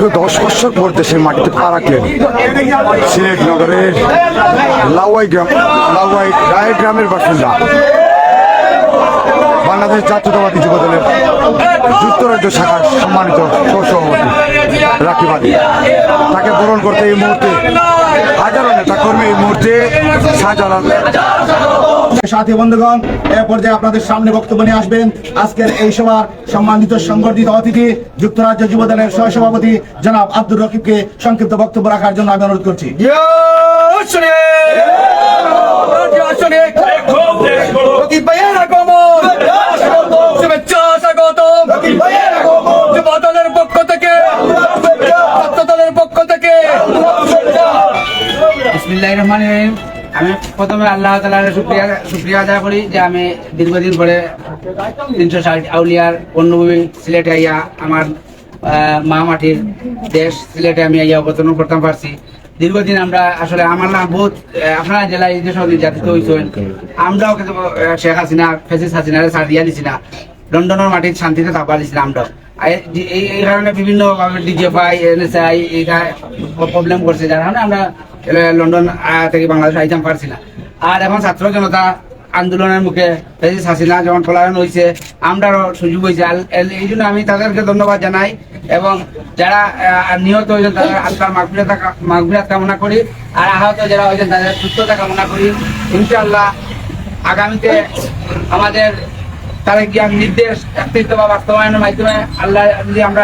দীর্ঘ দশ বছর পর দেশের মাটিতে পা রাখলেন। সিলেট নগরের লাউয়াই গ্রাম লাউয়াই রায় গ্রামের বাসিন্দা। বাংলাদেশ জাতীয়তাবাদী যুব দলের যুক্তরাজ্য শাখার সম্মানিত সহসভাপতি রাখিবাদী তাকে বরণ করতে এই মুহূর্তে হাজারো নেতা কর্মী এই মুহূর্তে শাহজালাল। সাথী বন্ধুগণ এ পর্যায়ে আপনাদের সামনে বক্তব্য নিয়ে আসবেন আজকের এই সভার সম্মানিত সংগঠিত অতিথি যুক্তরাজ্য যুব দলের সহসভাপতি জনাব আব্দুর রকিবকে সংক্ষিপ্ত বক্তব্য রাখার জন্য আমি অনুরোধ করছি। বিসমিল্লাহির রহমানির রহিম। আমি প্রথমে আল্লাহ তালার শুক্রিয়া শুক্রিয়া আদায় করি যে আমি দীর্ঘদিন পরে তিনশো ষাট আউলিয়ার পণ্যভূমি সিলেটে আইয়া আমার মা মাটির দেশ সিলেটে আমি আইয়া অবতরণ করতে পারছি। দীর্ঘদিন আমরা আসলে আমার না বহুত আপনারা জেলায় যে সব নির্যাতিত হয়েছেন, আমরাও কিন্তু শেখ হাসিনা ফেসিস হাসিনারে দিয়া দিছি না। লন্ডনের মাটির শান্তিতে থাকবা দিছি না আমরাও। এই- কারণে বিভিন্ন ডিজিএফআই এনএসআই এইটা প্রবলেম করছে। যার কারণে আমরা লন্ডন থেকে বাংলাদেশ আইতাম পারছি না আর এখন ছাত্র জনতা আন্দোলনের মুখে ফেসিস হাসিনা যখন পলায়ন হয়েছে আমরাও সুযোগ হয়েছে এই জন্য আমি তাদেরকে ধন্যবাদ জানাই এবং যারা নিহত হয়েছেন, তাদের আল্লাহর মাগফিরাত মাগফিরাত কামনা করি। আর আহত যারা হয়েছেন, তাদের সুস্থতা কামনা করি। ইনশাআল্লাহ আগামীতে আমাদের তারা আমি নির্দেশ বা বাস্তবায়নের মাধ্যমে আল্লাহ যদি আমরা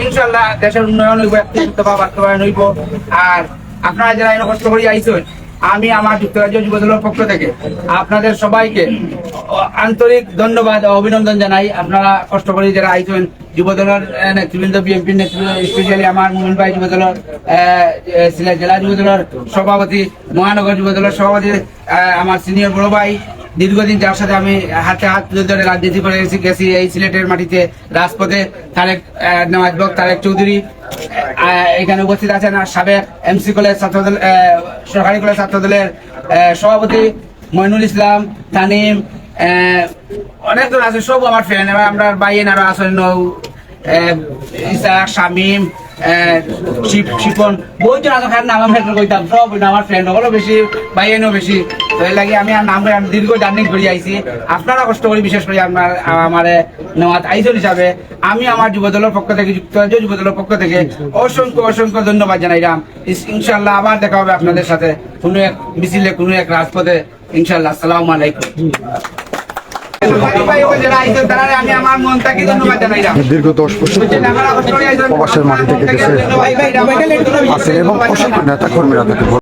ইনশাল্লাহ দেশের উন্নয়ন হইব বা বাস্তবায়ন হইব। আর আপনারা যারা এনে কষ্ট আমি আমার যুক্তরাজ্য যুব দলের পক্ষ থেকে আপনাদের সবাইকে আন্তরিক ধন্যবাদ অভিনন্দন জানাই। আপনারা কষ্ট করে যারা আইছেন যুব দলের আহ, নেতৃবৃন্দ বিএনপির নেতৃবৃন্দ স্পেশালি আমার মোহন ভাই যুব দলের জেলা যুব দলের সভাপতি মহানগর যুব দলের সভাপতি আমার সিনিয়র বড় ভাই দীর্ঘদিন যার সাথে আমি হাতে হাত তুলে ধরে রাজনীতি করে গেছি গেছি এই সিলেটের মাটিতে রাজপথে তারেক নওয়াজ বক তারেক চৌধুরী এখানে উপস্থিত আছেন আর সাবেক এমসি কলেজ ছাত্রদল সরকারি কলেজ ছাত্রদলের সভাপতি মইনুল ইসলাম তানিম অনেকজন আছে সব আমার ফ্রেন্ড এবার আমরা বাইন আরও আছেন নৌ আহ, ইসাক শামিম শিপন বহুজন আছে নাম আমি কইতাম সব আমার ফ্রেন্ড হলো বেশি বাইয়েনও বেশি। তো এই লাগে আমি আর নাম দীর্ঘ জার্নি করে আইছি। আপনারা কষ্ট করে বিশেষ করে আপনার আমার নেওয়াত আইজন হিসাবে। আমি আমার যুব দলের পক্ষ থেকে যুক্তরাজ্য যুব দলের পক্ষ থেকে অসংখ্য অসংখ্য ধন্যবাদ জানাইলাম ইনশাল্লাহ আবার দেখা হবে আপনাদের সাথে কোনো এক মিছিলে কোনো এক রাজপথে। ইনশাল্লাহ আসসালামু আলাইকুম। যারা আমি আমার মন থেকে ধন্যবাদ জানাইলাম দীর্ঘ দশ বছর পর প্রবাসের গেছে। আছেন এবং অসংখ্য নেতা কর্মীরা তাকে